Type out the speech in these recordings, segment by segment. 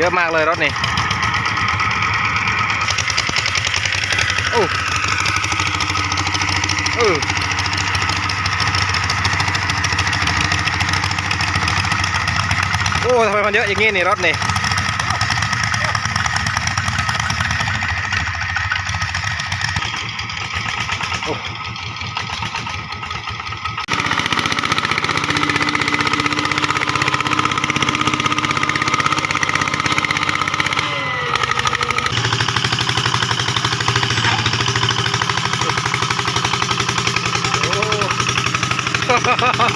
เยอะมากเลยรถนี่โอ้เออโอ้ทำไมมันเยอะอย่างงี้นี่รถนี่โอ้ โอ้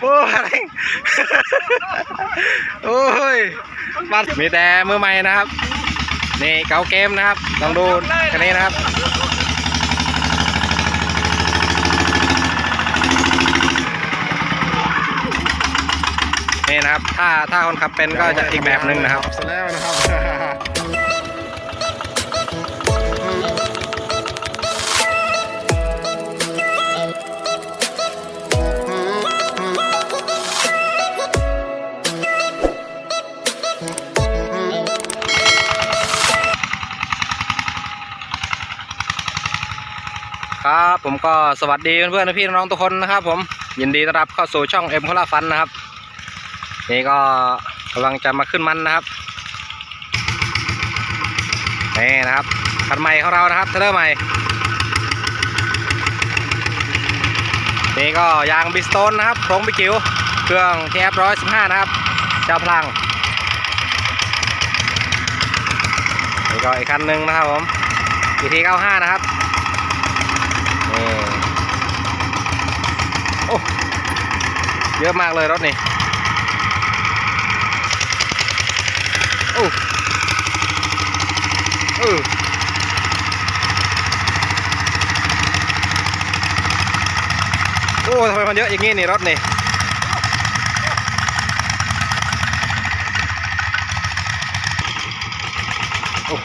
โอ้อะไรโอ้ยมันมีแต่มือใหม่นะครับ นี่เก๋าเกมนะครับลองดูคันนี้นะครับ นี่นะครับ ถ้าถ้าคนขับเป็นก็จะอีกแบบหนึ่งนะครับเสร็จแล้วนะครับครับผมก็สวัสดีเพื่อนๆพี่น้องทุกคนนะครับ ผมยินดีต้อนรับเข้าสู่ช่องเอ็มคลาฟันนะครับ นี่ก็กำลังจะมาขึ้นมันนะครับนี่นะครับคันใหม่ของเรานะครับเทเลอร์ใหม่นี่ก็ยางบิสโตนนะครับโครงบิคิวเครื่องทีเอฟร้อยสิบห้านะครับ เจ้าพลังนี่ก็อีกคันหนึ่งนะครับผมอีทีเก้าห้านะครับนี่โอ้เยอะมากเลยรถนี่ โอ้เออโอ้ทำไมมันเยอะอย่างงี้นี่รถนี่โอ้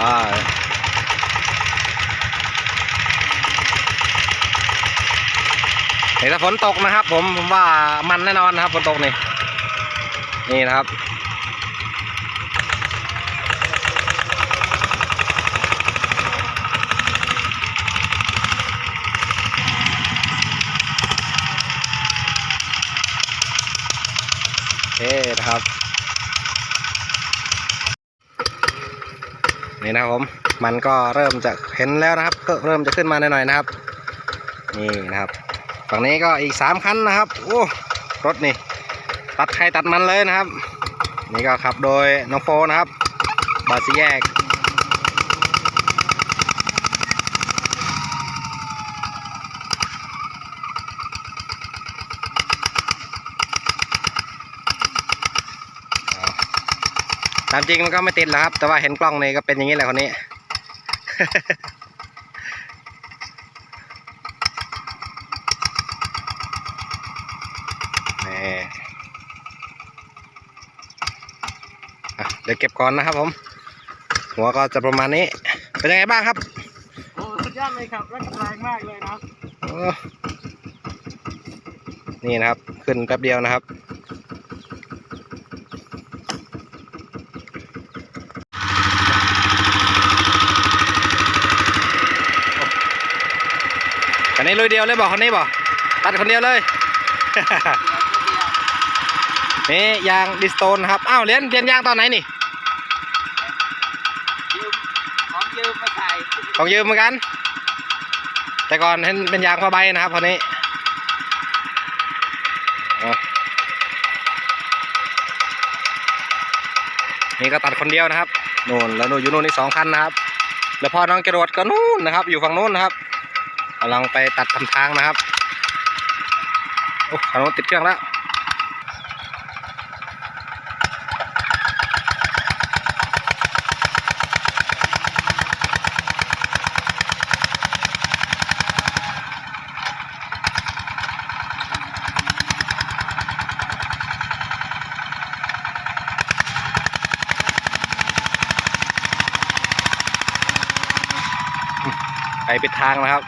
อ่าเห็นถ้า ฝนตกนะครับ ผมผมว่ามันแน่นอนนะครับฝนตกนี่นี่นะครับโอเคนะครับ นี่นะครับผมมันก็เริ่มจะเห็นแล้วนะครับ ก็เริ่มจะขึ้นมาหน่อยๆนะครับ นี่นะครับ ฝั่งนี้ก็อีกสามคันนะครับ โอ้ รถนี่ ตัดใครตัดมันเลยนะครับ นี่ก็ขับโดยน้องโฟนะครับบาสิแยก ตามจริงมันก็ไม่ติดหรอกครับ แต่ว่าเห็นกล้องนี่ก็เป็นอย่างนี้แหละคนนี้นี่อะ เดี๋ยวเก็บก่อนนะครับผม หัวก็จะประมาณนี้ เป็นยังไงบ้างครับโอ้สุดยอดเลยครับแรงแรงมากเลยนะครับโอ้นี่นะครับ ขึ้นแป๊บเดียวนะครับคันนี้ลุยเดียวเลยบอกคันนี้บอกตัดคนเดียวเลยนี่ยางดิสโตนนะครับ อ้าวเรียนเรียนยางตอนไหนนี่ ยืมของยืมมาใส่ ของยืมเหมือนกัน แต่ก่อนเป็นยางผ้าใบนะครับคันนี้นี่ก็ตัดคนเดียวนะครับนู่นแล้วนู่นอยู่นู่นนี่สองคันนะครับ แล้วพอน้องจรวดก็นู่นนะครับ อยู่ฝั่งนู้นนะครับกำลังไปตัดทำทางนะครับโอ้คันนู้นติดเครื่องแล้ว ไปเป็นทางนะครับ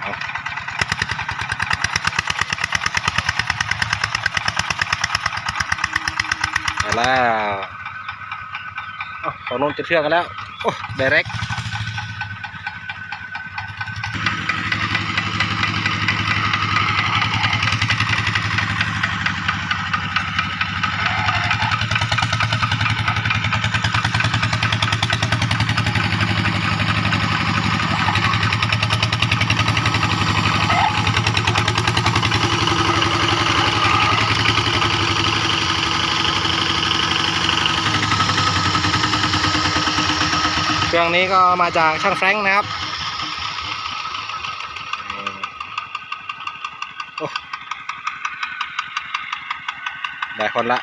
เอาไปแล้วเอ้าฝั่งนู้นจะเชื่อกันแล้ว โอ้เดเร็ก รื่องนี้ก็มาจากช่างแฟรงค์นะครับโอ้ได้คนละ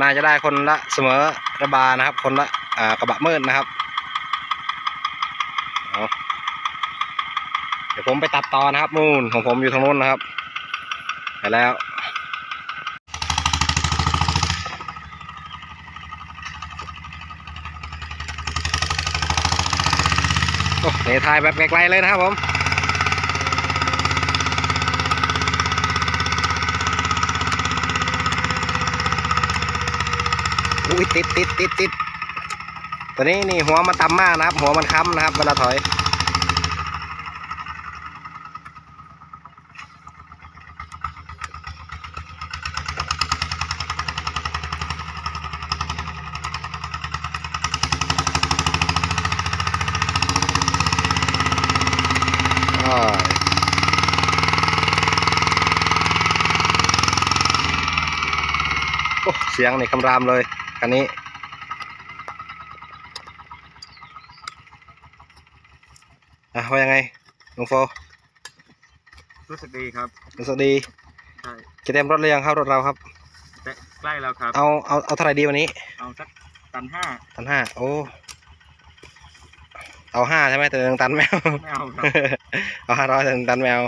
น่าจะได้คนละเสมอระบานะครับ คนละกระบะมืดนะครับเเดี๋ยวผมไปตัดต่อนะครับนู่นของผมอยู่ทางนู้นนะครับ ไปแล้ว โอ้ นี่ถ่ายแบบไกลๆเลยนะครับผมอุ้ยติดติดติดติดตัวนี้นี่หัวมันต่ำมากนะครับ หัวมันค้ำนะครับเวลาถอย อ้ายโอ้เสียงนี่คำรามเลยคันนี้ อะว่ายังไงลุงโฟรู้สึกดีครับ รู้สึกดีใช่จะเต็มรถหรือยังครับรถเราครับ แต่ใกล้แล้วครับ เอาเอาเอาเท่าไหร่ดีวันนี้ เอาสักตันห้าตันห้าโอ้เอาห้าใช่ไหมแต่หนึ่งตันแมวไม่เอาครับ เอาห้าร้อยแต่หนึ่งตันแมว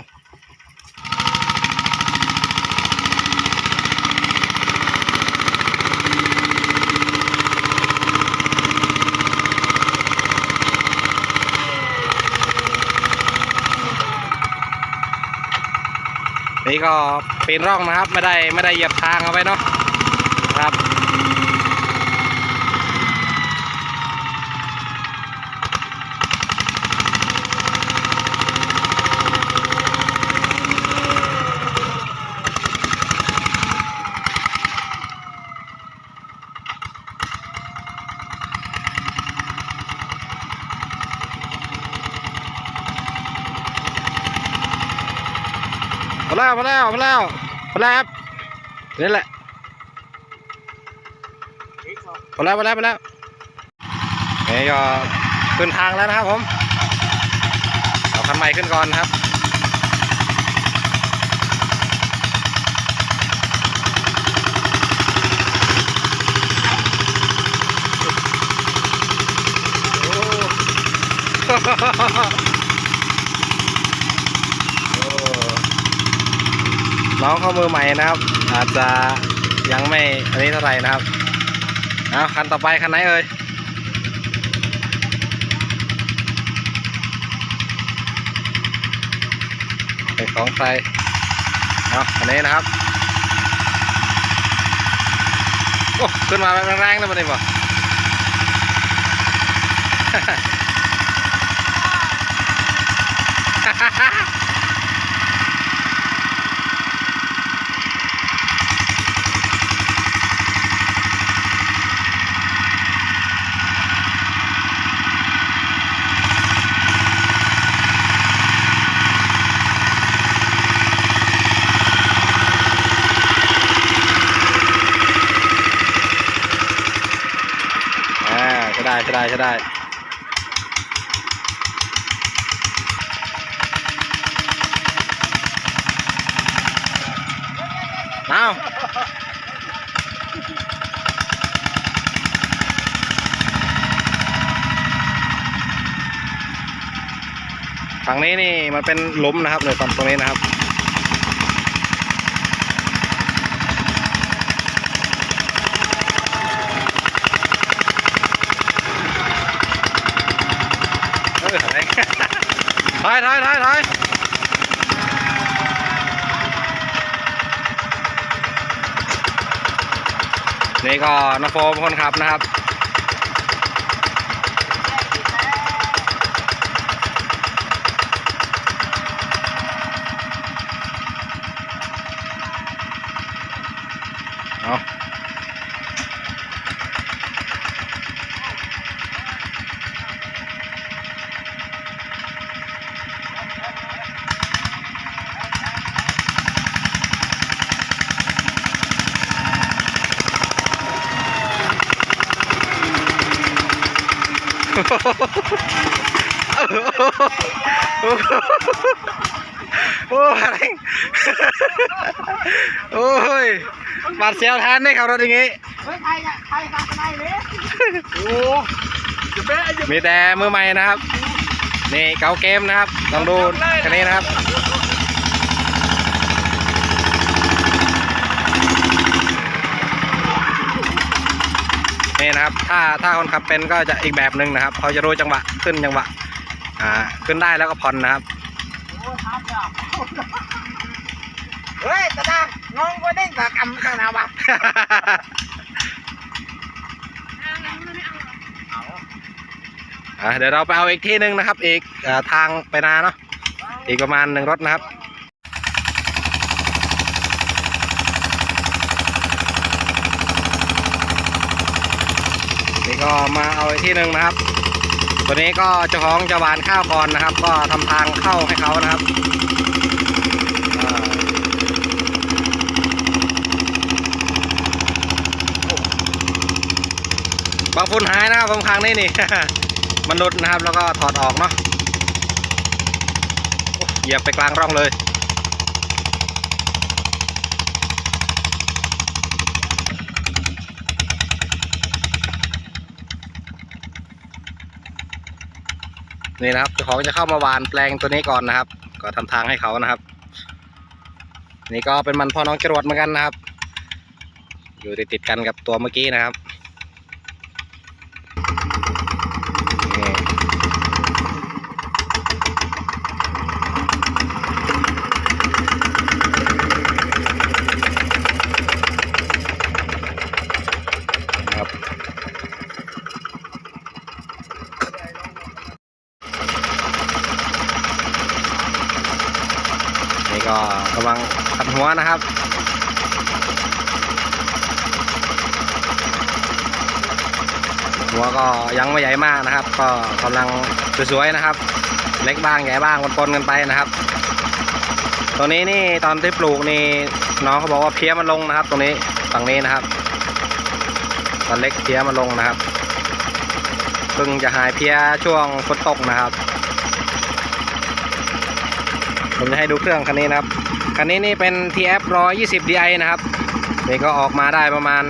นี่ก็ปีนร่องนะครับ ไม่ได้ไม่ได้เหยียบทางเอาไว้เนาะครับ มาแล้วมาแล้วมาแล้วมาแล้วครับนี่แหละอีกบอแล้วมาแล้วมาแล้วนี่ก็ขึ้นทางแล้วนะครับผมเอาคันใหม่ขึ้นก่อนครับโอ้ น้องเข้ามือใหม่นะครับ อาจจะยังไม่อันนี้เท่าไหร่นะครับเอาคันต่อไปคันไหนเอ่ยเป็นของใครเอาอันนี้นะครับโอ้ขึ้นมาแรงๆเลยมันนี่บ่ เอาฝั่งนี้นี่มันเป็นล้มนะครับเนี่ยฝั่งตรงนี้นะครับ thôi thôi thôi thôi นี่ก็นโฟมคนขับนะครับ โอ้อะไรโอ้ยบาดเสียวแทนได้ขับรถอย่างงี้มีแต่มือใหม่นะครับ นี่เก่าเกมนะครับลองดูคันนี้นะครับ นี่นะครับ ถ้าถ้าคนขับเป็นก็จะอีกแบบหนึ่งนะครับเขาจะรู้จังหวะขึ้นจังหวะอ่าขึ้นได้แล้วก็ผ่อนนะครับโอ้ทับอะเฮ้ยตาดางงงก็เด้งกับกำข้างหน้าวะอะเดี๋ยวเราไปเอาอีกที่หนึ่งนะครับ อีกเอ่อทางไปนาเนาะอีกประมาณหนึ่งรถนะครับ นี่ก็มาเอาอีกที่หนึ่งนะครับ ตัวนี้ก็เจ้าของจะหวานข้าวก่อนนะครับ ก็ทำทางเข้าให้เขานะครับบางฝุ่นหายนะครับบางครั้งนี่นี่มันหลุดนะครับ แล้วก็ถอดออกเนาะเหยียบไปกลางร่องเลย นี่นะครับเจ้าของจะเข้ามาหวานแปลงตัวนี้ก่อนนะครับ ก็ทำทางให้เขานะครับ นี่ก็เป็นมันพ่อน้องจรวดเหมือนกันนะครับ อยู่ติดติดกันกับตัวเมื่อกี้นะครับ ก็กำลังตัดหัวนะครับหัวก็ยังไม่ใหญ่มากนะครับ ก็กำลังสวยๆนะครับ เล็กบ้างใหญ่บ้างปนๆกันไปนะครับตัวนี้นี่ตอนที่ปลูกนี่น้องเขาบอกว่าเพี้ยมันลงนะครับ ตรงนี้ฝั่งนี้นะครับตอนเล็กเพี้ยมันลงนะครับเพิ่งจะหายเพี้ยช่วงฝนตกนะครับ ผมจะให้ดูเครื่องคันนี้นะครับ คันนี้นี่เป็น TF 120 Di นะครับนี่ก็ออกมาได้ประมาณ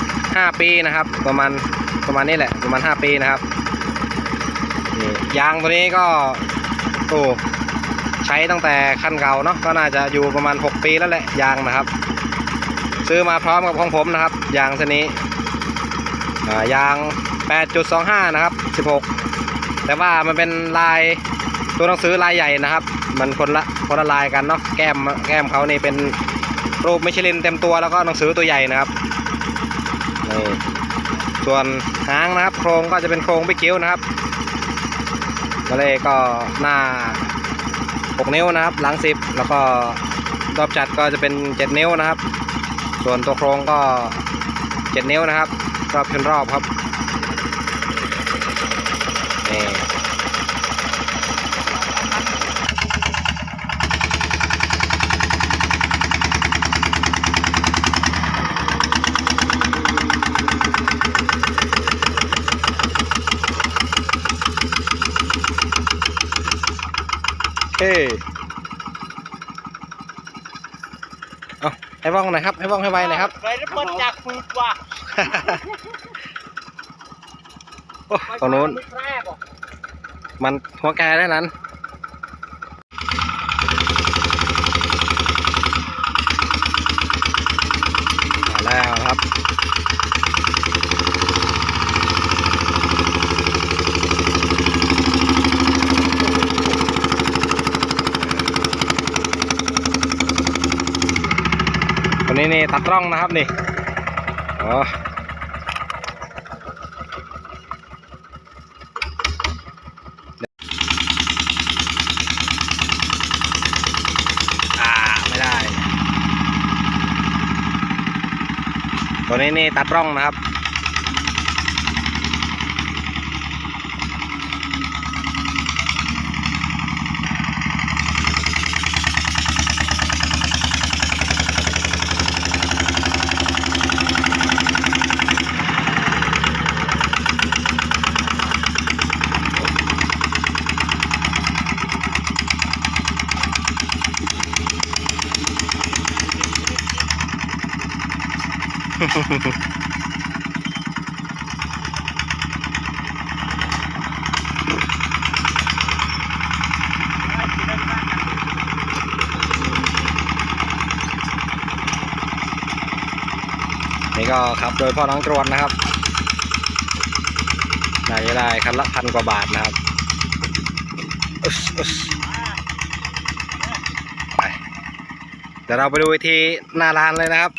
5 ปีนะครับ ประมาณประมาณนี้แหละประมาณ 5 ปีนะครับนี่ยางตัวนี้ก็โอ้ใช้ตั้งแต่คันเก่าเนาะก็น่าจะอยู่ประมาณ 6 ปีแล้วแหละยางนะครับ ซื้อมาพร้อมกับของผมนะครับ ยางตัวนี้ยาง 8.25 นะครับ 16 แต่ว่ามันเป็นลาย ตัวหนังสือลายใหญ่นะครับ มันคนละคนละลายกันเนาะแก้มแก้มเขานี่เป็นรูปมิชลินเต็มตัวแล้วก็หนังสือตัวใหญ่นะครับนี่ส่วนหางนะครับ โครงก็จะเป็นโครงบิ๊กคิ้วนะครับก็เลยก็หน้า 6 นิ้วนะครับ หลัง 10 แล้วก็รอบจัดก็จะเป็น 7 นิ้วนะครับ ส่วนตัวโครงก็ 7 นิ้วนะครับ รอบชนรอบครับนี่ เฮ้เอาให้ว่องหน่อยครับ ให้ว่องให้ไวหน่อยครับ ไปรบกวนจากฟืดว่ะโอ้ตรงนู้นไม่แคบอะมันหัวแกได้นั้น มาแล้วครับ ตัดร่องนะครับนี่อ๋อ่าไม่ได้ตัวนี้นี่ตัดร่องนะครับ นี่ก็ขับโดยพ่อน้องตรวนนะครับน่าจะได้คันละพันกว่าบาทนะครับไปเดี๋ยวเราไปดูวิธีหน้าร้านเลยนะครับ